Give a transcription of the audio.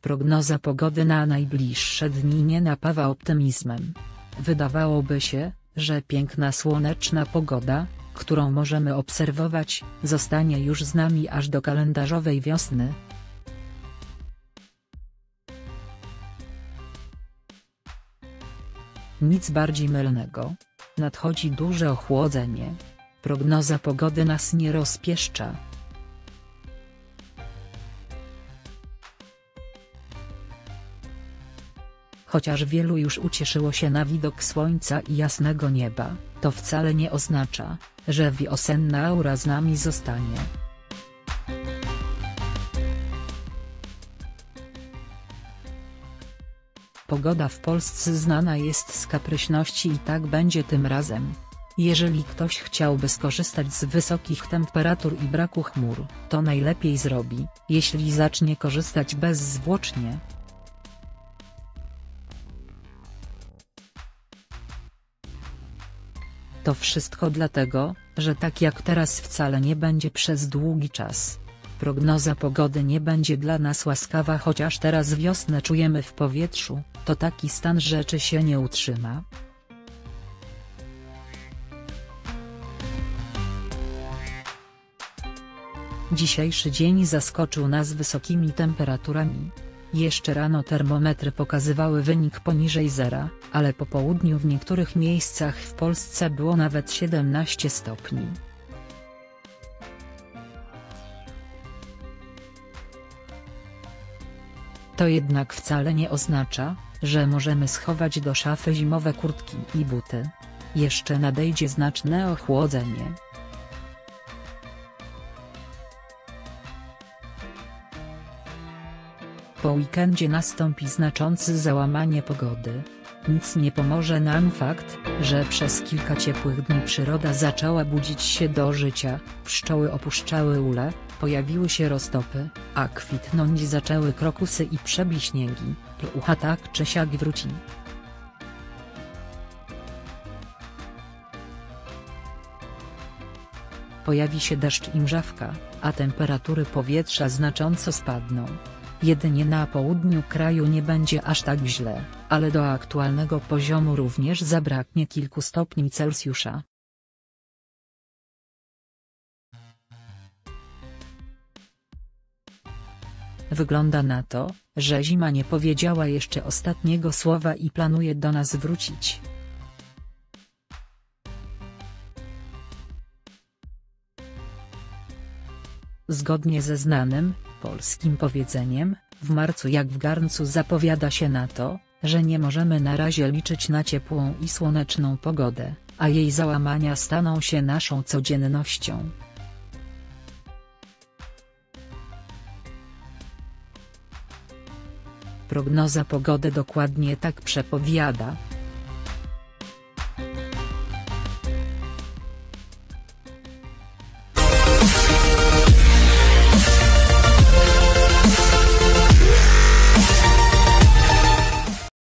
Prognoza pogody na najbliższe dni nie napawa optymizmem. Wydawałoby się, że piękna słoneczna pogoda, którą możemy obserwować, zostanie już z nami aż do kalendarzowej wiosny. Nic bardziej mylnego. Nadchodzi duże ochłodzenie. Prognoza pogody nas nie rozpieszcza. Chociaż wielu już ucieszyło się na widok słońca i jasnego nieba, to wcale nie oznacza, że wiosenna aura z nami zostanie. Pogoda w Polsce znana jest z kapryśności i tak będzie tym razem. Jeżeli ktoś chciałby skorzystać z wysokich temperatur i braku chmur, to najlepiej zrobi, jeśli zacznie korzystać bezzwłocznie. To wszystko dlatego, że tak jak teraz wcale nie będzie przez długi czas. Prognoza pogody nie będzie dla nas łaskawa chociaż teraz wiosnę czujemy w powietrzu, to taki stan rzeczy się nie utrzyma. Dzisiejszy dzień zaskoczył nas wysokimi temperaturami. Jeszcze rano termometry pokazywały wynik poniżej zera, ale po południu w niektórych miejscach w Polsce było nawet 17 stopni. To jednak wcale nie oznacza, że możemy schować do szafy zimowe kurtki i buty. Jeszcze nadejdzie znaczne ochłodzenie. Po weekendzie nastąpi znaczące załamanie pogody. Nic nie pomoże nam fakt, że przez kilka ciepłych dni przyroda zaczęła budzić się do życia, pszczoły opuszczały ule, pojawiły się roztopy, a kwitnąć zaczęły krokusy i przebiśniegi, plucha tak czy siak wróci. Pojawi się deszcz i mrzawka, a temperatury powietrza znacząco spadną. Jedynie na południu kraju nie będzie aż tak źle, ale do aktualnego poziomu również zabraknie kilku stopni Celsjusza. Wygląda na to, że zima nie powiedziała jeszcze ostatniego słowa i planuje do nas wrócić. Zgodnie ze znanym, polskim powiedzeniem, w marcu jak w garncu zapowiada się na to, że nie możemy na razie liczyć na ciepłą i słoneczną pogodę, a jej załamania staną się naszą codziennością. Prognoza pogody dokładnie tak przepowiada,